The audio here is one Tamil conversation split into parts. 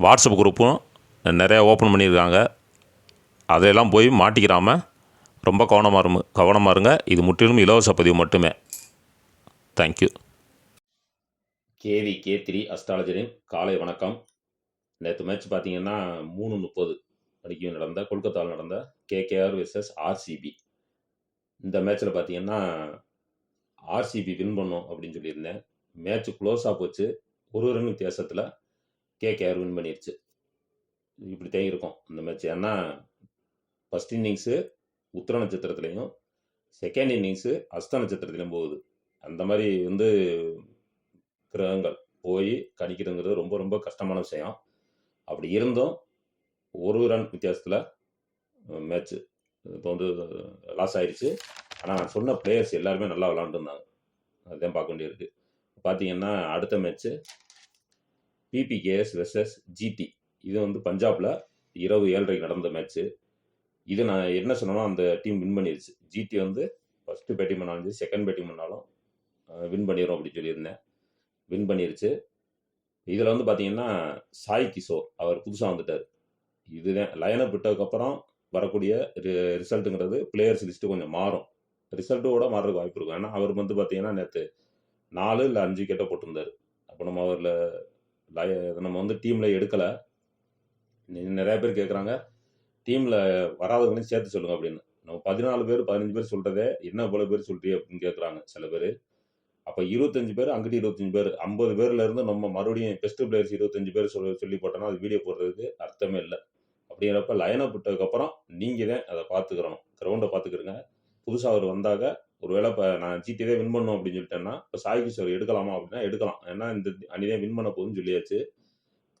வாட்ஸ்அப் குரூப்பும் நிறையா ஓப்பன் பண்ணியிருக்காங்க. அதையெல்லாம் போய் மாட்டிக்கிறாமல் ரொம்ப கவனமாக இருங்க கவனமாக இருங்க. இது முற்றிலும் இலவச பதிவு மட்டுமே. Thank you KV K three அஸ்ட்ராலஜரின் காலை வணக்கம். நேற்று மேட்ச் பார்த்தீங்கன்னா மூணு முப்பது மணிக்கு நடந்த கொல்கத்தாவில் நடந்த கேகேஆர் விசஸ் ஆர்சிபி. இந்த மேட்ச்சில் பார்த்தீங்கன்னா ஆர்சிபி வின் பண்ணும் அப்படின்னு சொல்லியிருந்தேன். மேட்ச் க்ளோஸாக போச்சு. ஒரு ரன் வித்தியாசத்தில் கேகேஆர் வின் பண்ணிருச்சு? இப்படி தான் இருக்கும். இந்த மேட்ச் ஏன்னா ஃபஸ்ட் இன்னிங்ஸு உத்திர நட்சத்திரத்துலேயும் செகண்ட் இன்னிங்ஸு அஸ்த நட்சத்திரத்துலையும் போகுது. அந்த மாதிரி வந்து கிரகங்கள் போய் கணிக்கிறதுங்கிறது ரொம்ப ரொம்ப கஷ்டமான விஷயம். அப்படி இருந்தும் ஒரு ரன் வித்தியாசத்தில் மேட்ச்சு இப்போ வந்து லாஸ் ஆயிடுச்சு ஆனால் நான் சொன்ன பிளேயர்ஸ் எல்லாருமே நல்லா விளாண்டுருந்தாங்க அதுதான் பார்க்க வேண்டியிருக்கு. பார்த்தீங்கன்னா அடுத்த மேட்ச்சு பிபிகேஎஸ் வெர்சஸ் ஜிடி இது வந்து பஞ்சாபில் இரவு ஏழரைக்கு நடந்த மேட்ச்சு இது நான் என்ன சொன்னேனோ அந்த டீம் வின் பண்ணிருச்சு. ஜிடி வந்து ஃபஸ்ட்டு பேட்டிங் பண்ணாலும் சரி செகண்ட் பேட்டிங் பண்ணாலும் வின் பண்ணிடும் அப்படின்னு சொல்லியிருந்தேன். வின் பண்ணிருச்சு. இதில் வந்து பார்த்தீங்கன்னா சாய் கிஷோர் அவர் புதுசாக வந்துட்டார். இதுதான் லைனப் விட்டதுக்கப்புறம் வரக்கூடிய ரிசல்ட்டுங்கிறது பிளேயர்ஸ் லிஸ்ட்டு கொஞ்சம் மாறும். ரிசல்ட்டோட மாறதுக்கு வாய்ப்பு இருக்கும். ஏன்னா அவர் வந்து பார்த்தீங்கன்னா நேற்று நாலு இல்லை அஞ்சு கிட்ட போட்டிருந்தார். அப்போ நம்ம அவரில் நம்ம வந்து டீமில் எடுக்கலை. நிறைய பேர் கேட்குறாங்க டீமில் வராதவங்களையும் சேர்த்து சொல்லுங்கள் அப்படின்னு. நம்ம பதினாலு பேர் பதினஞ்சு பேர் சொல்கிறதே என்ன இவ்வளோ பேர் சொல்கிறீ அப்படின்னு கேட்குறாங்க சில பேர். அப்போ இருபத்தஞ்சு பேர் அங்கிட்டு இருபத்தஞ்சு பேர் ஐம்பது பேர்லேருந்து நம்ம மறுபடியும் பெஸ்ட் பிளேயர்ஸ் இருபத்தஞ்சு பேர் சொல்லி சொல்லி போட்டோம்னா அது வீடியோ போடுறதுக்கு அர்த்தமே இல்லை. அப்படிங்கிறப்ப லைனை விட்டதுக்கப்புறம் நீங்கள் தான் அதை பார்த்துக்கிறணும். கிரவுண்டை பார்த்துக்கிறங்க புதுசாக அவர் வந்தாக ஒருவேளை இப்போ நான் ஜிடிவே வின் பண்ணும் அப்படின்னு சொல்லிட்டேன்னா இப்போ சாய் கிஷோர் எடுக்கலாமா அப்படின்னா எடுக்கலாம். ஏன்னா இந்த அணிதான் வின் பண்ண போகுதுன்னு சொல்லியாச்சு.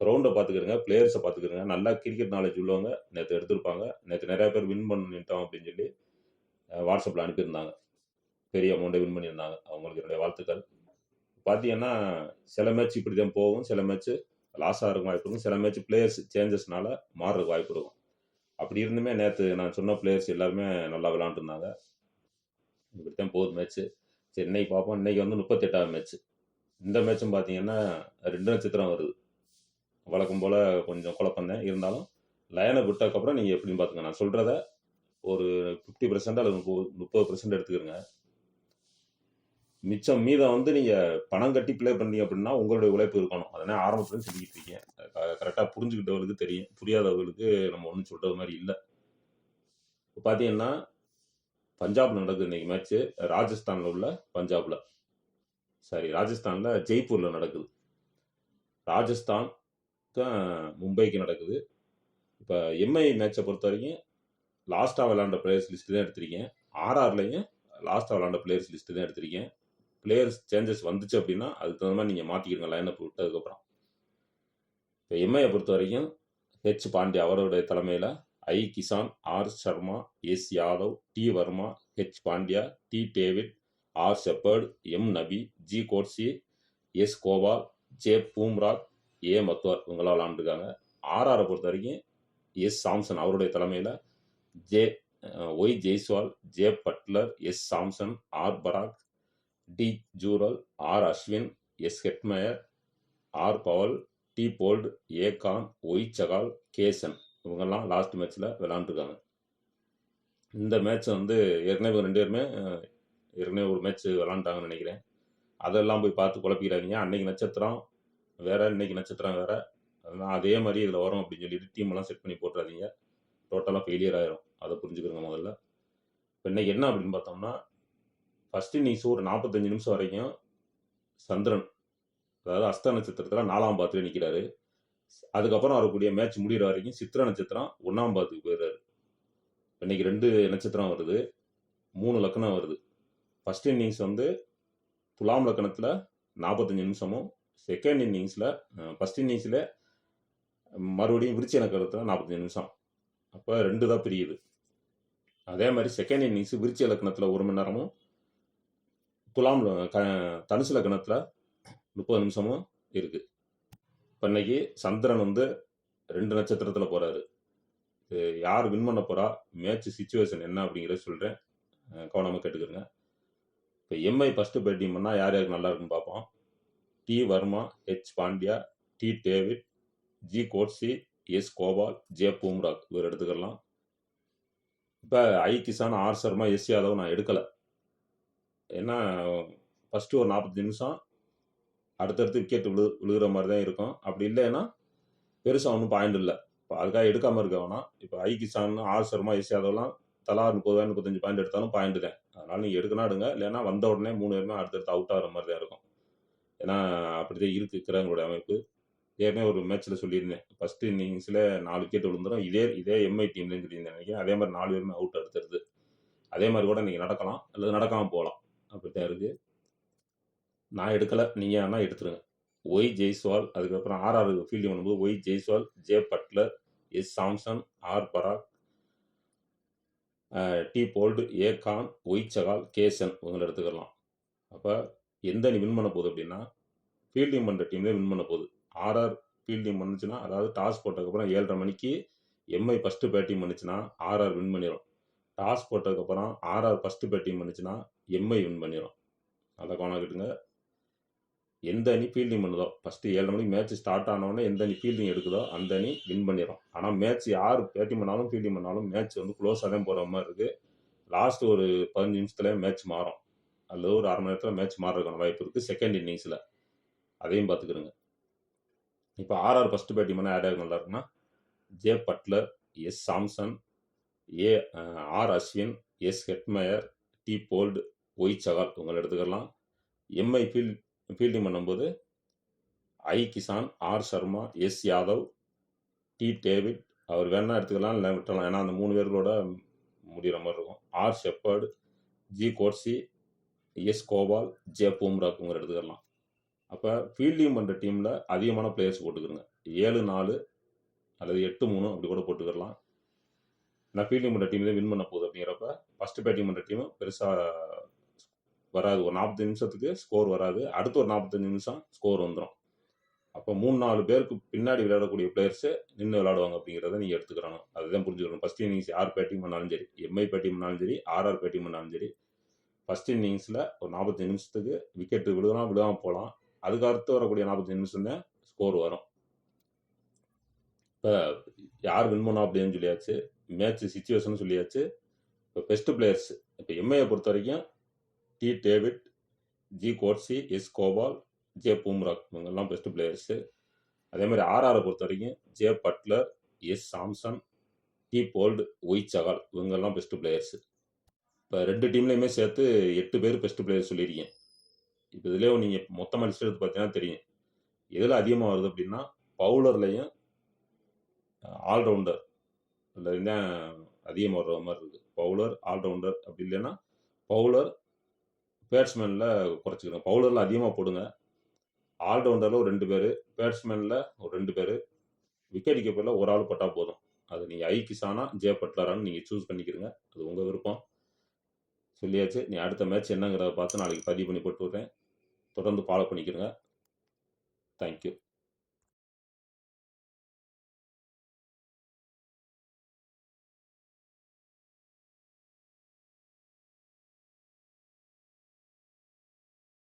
கிரவுண்டை பார்த்துக்கிறங்க பிளேயர்ஸை பார்த்துக்கிறங்க நல்லா கிரிக்கெட் நாலேஜ் உள்ளவங்க நேற்று எடுத்திருப்பாங்க. நேற்று நிறைய பேர் வின் பண்ணிட்டோம் அப்படின்னு சொல்லி வாட்ஸ்அப்பில் அனுப்பியிருந்தாங்க. பெரிய அமௌண்ட்டை வின் பண்ணியிருந்தாங்க. அவங்களுக்கு என்னுடைய வாழ்த்துக்கள். பார்த்தீங்கன்னா சில மேட்ச் இப்படி தான் போகும். சில மேட்ச் லாஸாக இருக்கும் வாய்ப்பு இருக்கும். சில மேட்ச் பிளேயர்ஸ் சேஞ்சஸ்னால மாறுறதுக்கு வாய்ப்பு இருக்கும். அப்படி இருந்துமே நேற்று நான் சொன்ன பிளேயர்ஸ் எல்லாருமே நல்லா விளாண்டுருந்தாங்க இப்படி தான் போகுது மேட்ச்சு சரி இன்னைக்கு பார்ப்போம். இன்னைக்கு வந்து முப்பத்தெட்டாவது மேட்ச் இந்த மேட்சும் பார்த்தீங்கன்னா ரெண்டு நட்சத்திரம் வருது. வழக்கம் போல் கொஞ்சம் குழப்பந்தேன் இருந்தாலும் லைனை விட்டதுக்கப்புறம் நீங்கள் எப்படின்னு பார்த்துங்க நான் சொல்கிறத ஒரு ஃபிஃப்டி பர்சன்ட் அல்லது முப்பது முப்பது பர்சன்ட் எடுத்துக்கிறங்க. மிச்சம் மீதம் வந்து நீங்கள் பணம் கட்டி ப்ளே பண்ணீங்க அப்படின்னா உங்களுடைய உழைப்பு இருக்கணும். அதனால் ஆரம்பத்துலேருந்து சொல்லிக்கிட்டு இருக்கேன். கரெக்டாக புரிஞ்சுக்கிட்டவர்களுக்கு தெரியும். புரியாதவர்களுக்கு நம்ம ஒன்றும் சொல்கிறது மாதிரி இல்லை. இப்போ பார்த்தீங்கன்னா பஞ்சாப் நடக்குது இன்னைக்கு மேட்ச்சு ராஜஸ்தானில் உள்ள பஞ்சாபில். சாரி ராஜஸ்தானில் ஜெய்ப்பூரில் நடக்குது. ராஜஸ்தான் மும்பைக்கு நடக்குது. இப்போ எம்ஐ மேட்சை பொறுத்த வரைக்கும் லாஸ்ட்டாக விளாண்ட பிளேயர்ஸ் லிஸ்ட்டு தான் எடுத்திருக்கேன். ஆர்ஆர்லையும் லாஸ்ட்டாக விளாண்ட பிளேயர்ஸ் லிஸ்ட்டு தான் எடுத்திருக்கேன். பிளேயர்ஸ் சேஞ்சஸ் வந்துச்சு அப்படின்னா அதுக்கு தகுந்த மாதிரி நீங்கள் மாற்றிக்கிறங்க லைனப் விட்டதுக்கப்புறம் இப்போ எம்ஐயை பொறுத்த வரைக்கும் ஹெச் பாண்டியா அவருடைய தலைமையில் I Kishan R Sharma S Yadav T Varma H Pandya T David R Shepherd M Nabi G Coetzee S Gopal J Bumrah A Madhwal இவங்களாம் விளாண்டுருக்காங்க. ஆர்ஆரை பொறுத்த வரைக்கும் எஸ் சாம்சன் அவருடைய தலைமையில் J Y Jaiswal J Buttler S Samson R Parag D Jurel R Ashwin S Hetmyer R Powell T Boult A Khan Y Chahal Kesan இவங்கெல்லாம் லாஸ்ட் மேட்ச்சில் விளாண்டுருக்காங்க இந்த மேட்ச் வந்து ஏற்கனவே ரெண்டு பேருமே ஏற்கனவே ஒரு மேட்ச் விளாண்டாங்கன்னு நினைக்கிறேன். அதெல்லாம் போய் பார்த்து குழப்பிக்கிறாங்க அன்னைக்கு நட்சத்திரம் வேற இன்னைக்கு நட்சத்திரம் வேற. அதெல்லாம் அதே மாதிரி இதில் வரும் அப்படின்னு சொல்லிட்டு டீமெல்லாம் செட் பண்ணி போட்டுறாதீங்க. டோட்டலாக ஃபெயிலியர் ஆயிரும். அதை புரிஞ்சுக்கிறோங்க முதல்ல. இப்போ இன்னைக்கு என்ன அப்படின்னு பார்த்தோம்னா ஃபஸ்ட் இன்னிங்ஸ் ஒரு நாற்பத்தஞ்சு நிமிஷம் வரைக்கும் சந்திரன் அதாவது அஸ்த நட்சத்திரத்தில் நாலாம் பாத்திரம் நிற்கிறாரு அதுக்கப்புறம் வரக்கூடிய மேட்ச் முடிகிற வரைக்கும் சித்திர நட்சத்திரம் ஒன்றாம் பாதத்துக்கு போயிடுறாரு. இன்னைக்கு ரெண்டு நட்சத்திரம் வருது. மூணு லக்கணம் வருது. ஃபஸ்ட் இன்னிங்ஸ் வந்து துலாம் லக்கணத்தில் நாற்பத்தஞ்சு நிமிஷமும் செகண்ட் இன்னிங்ஸில் ஃபஸ்ட் இன்னிங்ஸில் மறுபடியும் விருச்சி இலக்கணத்தில் நாற்பத்தஞ்சு நிமிஷம். அப்போ ரெண்டு தான் பிரியுது. அதே மாதிரி செகண்ட் இன்னிங்ஸ் விருச்சி இலக்கணத்தில் ஒரு மணி நேரமும் துலாம் க தனுசு லக்கணத்தில் முப்பது நிமிஷமும் இருக்குது இப்போ இன்னைக்கு சந்திரன் வந்து ரெண்டு நட்சத்திரத்தில் போகிறாரு யார் வின் பண்ண போகிறா மேட்ச் சுச்சுவேஷன் என்ன அப்படிங்கிறத சொல்கிறேன் கவனமாக கேட்டுக்கிறங்க இப்போ எம்ஐ ஃபஸ்ட்டு பேட்டிங் பண்ணால் யார் யாருக்கு நல்லா இருக்குன்னு பார்ப்போம். T Varma H Pandya T David G Coetzee S Gopal J Bumrah இவர் எடுத்துக்கலாம் இப்போ I Kishan R Sharma S Yadav நான் எடுக்கலை. ஏன்னா ஃபஸ்ட்டு ஒரு நாற்பத்தஞ்சு நிமிஷம் அடுத்தடுத்து விக்கெட் விழு விழுகிற மாதிரி தான் இருக்கும். அப்படி இல்லைன்னா பெருசாக ஒன்றும் பாயிண்ட் இல்லை. இப்போ அதுக்காக எடுக்காமல் இருக்க வேணாம். இப்போ I Kishan R Sharma S யாதவ்லாம் தலா முப்பது முப்பத்தஞ்சு பாயிண்ட் எடுத்தாலும் பாயிண்ட் தான். அதனால் நீங்கள் எடுக்கணும் எடுங்க. இல்லைன்னா வந்த உடனே மூணு பேருமே அடுத்தடுத்து அவுட் ஆகிற மாதிரி தான் இருக்கும். ஏன்னா அப்படி தான் இருக்குது கிரகங்களோட அமைப்பு. ஏற்கனவே ஒரு மேட்ச்சில் சொல்லியிருந்தேன். ஃபஸ்ட்டு இன்னிங்ஸில் நாலு விக்கெட் விழுந்துடும் இதே இதே எம்ஐ டீம்லேயும் சொல்லியிருந்தேன் நினைக்கிறேன். அதே மாதிரி நாலு பேருமே அவுட் எடுத்துருது அதே மாதிரி கூட நீங்கள் நடக்கலாம். அல்லது நடக்காமல் போகலாம். அப்படி தான் இருக்குது நான் எடுக்கலை நீங்கள் ஆனால் எடுத்துருங்க. ஒய் ஜெய்ஸ்வால் அதுக்கப்புறம் ஆர்ஆர் ஃபீல்டிங் பண்ணும்போது Y Jaiswal J Buttler S Samson R Parag T Boult A Khan Y Chahal Kesan இவங்களை எடுத்துக்கலாம். அப்போ எந்த அணி வின் பண்ண போகுது அப்படின்னா ஃபீல்டிங் பண்ணுற டீம்லேயே வின் பண்ண போகுது. ஆர்ஆர் ஃபீல்டிங் பண்ணுச்சுன்னா அதாவது டாஸ் போட்டதுக்கப்புறம் ஏழரை மணிக்கு எம்ஐ ஃபஸ்ட்டு பேட்டிங் பண்ணுச்சுன்னா ஆர்ஆர் வின் பண்ணிடும் டாஸ் போட்டதுக்கப்புறம் ஆர்ஆர் ஃபஸ்ட்டு பேட்டிங் பண்ணுச்சுன்னா எம்ஐ வின் பண்ணிடும் அதை கவனிக்கிட்டுங்க எந்த அணி ஃபீல்டிங் பண்ணுதோ ஃபஸ்ட்டு ஏழு மணிக்கு மேட்ச் ஸ்டார்ட் ஆனவொடனே எந்த அணி ஃபீல்டிங் எடுக்குதோ அந்த அணி வின் பண்ணிடும் ஆனால் மேட்ச் யார் பேட்டிங் பண்ணாலும் ஃபீல்டிங் பண்ணாலும் மேட்ச் வந்து க்ளோஸாக தான் போகிற மாதிரி இருக்குது லாஸ்ட் ஒரு பதினஞ்சு நிமிஷத்துல மேட்ச் மாறும். அல்லது ஒரு அரை மணி நேரத்தில் மேட்ச் மாறுறதுக்கான வாய்ப்பு இருக்குது செகண்ட் இன்னிங்ஸில் அதையும் பார்த்துக்கிறோங்க இப்போ ஆர்ஆர் ஃபஸ்ட்டு பேட்டிங் பண்ண ஆட் யார் நல்லா இருக்குன்னா J Buttler S Samson A R Ashwin S Hetmyer T Boult Y Chahal உங்களை எடுத்துக்கலாம் எம்ஐ ஃபீல்ட் ஃபீல்டிங் பண்ணும்போது I Kishan R Sharma S Yadav T David அவர் வேணா எடுத்துக்கலாம் இல்லை விட்டலாம் ஏன்னா அந்த மூணு பேர்களோட முடிகிற மாதிரி இருக்கும். R Shepherd G Coetzee S Gopal J Bumrah இவங்க எடுத்துக்கலாம் அப்போ ஃபீல்டிங் பண்ணுற டீமில் அதிகமான பிளேயர்ஸ் போட்டுக்கிறோங்க. ஏழு நாலு அல்லது எட்டு மூணு அப்படி கூட போட்டுக்கிடலாம் நான் ஃபீல்டிங் பண்ணுற டீம் தான் வின் பண்ண போகுது அப்படிங்கிறப்ப ஃபஸ்ட்டு பேட்டிங் பண்ணுற டீமும் பெருசாக வராது. ஒரு நாற்பத்தஞ்சு நிமிஷத்துக்கு ஸ்கோர் வராது. அடுத்து ஒரு நாற்பத்தஞ்சு நிமிஷம் ஸ்கோர் வந்துடும் அப்போ மூணு நாலு பேருக்கு பின்னாடி விளையாடக்கூடிய பிளேயர்ஸு நின்று விளையாடுவாங்க அப்படிங்கிறத நீங்கள் எடுத்துக்கிறணும் அதுதான் புரிஞ்சுக்கணும். ஃபஸ்ட் இன்னிங்ஸ் யார் பேட்டிங் பண்ணாலும் சரி எம்ஐ பேட்டிங் பண்ணாலும் சரி ஆர்ஆர் பேட்டிங் பண்ணாலும் சரி ஃபஸ்ட் இன்னிங்ஸில் ஒரு நாற்பத்தஞ்சு நிமிஷத்துக்கு விக்கெட்டு விழுகலாம் விழுகாமல் போகலாம். அதுக்கு அடுத்து வரக்கூடிய நாற்பத்தஞ்சு நிமிஷம் தான் ஸ்கோர் வரும். இப்போ யார் வின் பண்ணா அப்படின்னு சொல்லியாச்சு? மேட்ச் சுச்சுவேஷன் சொல்லியாச்சு. இப்போ பெஸ்ட்டு பிளேயர்ஸ் இப்போ எம்ஐயை பொறுத்த வரைக்கும் T David G Coetzee S Gopal J Bumrah இவங்கெல்லாம் பெஸ்ட்டு பிளேயர்ஸு அதே மாதிரி ஆர்ஆரை பொறுத்த வரைக்கும் J Buttler S Samson T Boult Y Chahal இவங்கெல்லாம் பெஸ்ட்டு பிளேயர்ஸு இப்போ ரெண்டு டீம்லேயுமே சேர்த்து எட்டு பேர் பெஸ்ட்டு பிளேயர் சொல்லியிருக்கீங்க. இப்போ இதுலேயே நீங்கள் மொத்தமாக லிஸ்ட் எடுத்து பார்த்தீங்கன்னா தெரியும். எதில் அதிகமாக வருது அப்படின்னா பவுலர்லேயும் ஆல்ரவுண்டர் இதில் தான் அதிகமாக வர்ற மாதிரி இருக்குது பவுலர் ஆல்ரவுண்டர் அப்படி இல்லைன்னா பவுலர் பேட்ஸ்மேனில் குறைச்சிக்கணும் பவுலரில் அதிகமாக போடுங்க. ஆல்ரவுண்டரில் ஒரு ரெண்டு பேர் பேட்ஸ்மேனில் ஒரு ரெண்டு பேர் விக்கெட் கீப்பரில் ஒரு ஆள் போட்டால் போதும். அது நீங்கள் ஐ கிசானா ஜே பட்லரான்னு நீங்கள் சூஸ் பண்ணிக்கிறீங்க அது உங்கள் விருப்பம். சொல்லியாச்சு. நீ அடுத்த மேட்ச் என்னங்கிறத பார்த்து நாளைக்கு பதிவு பண்ணி போட்டு விட்றேன். தொடர்ந்து ஃபாலோ பண்ணிக்கிறங்க தேங்க்யூ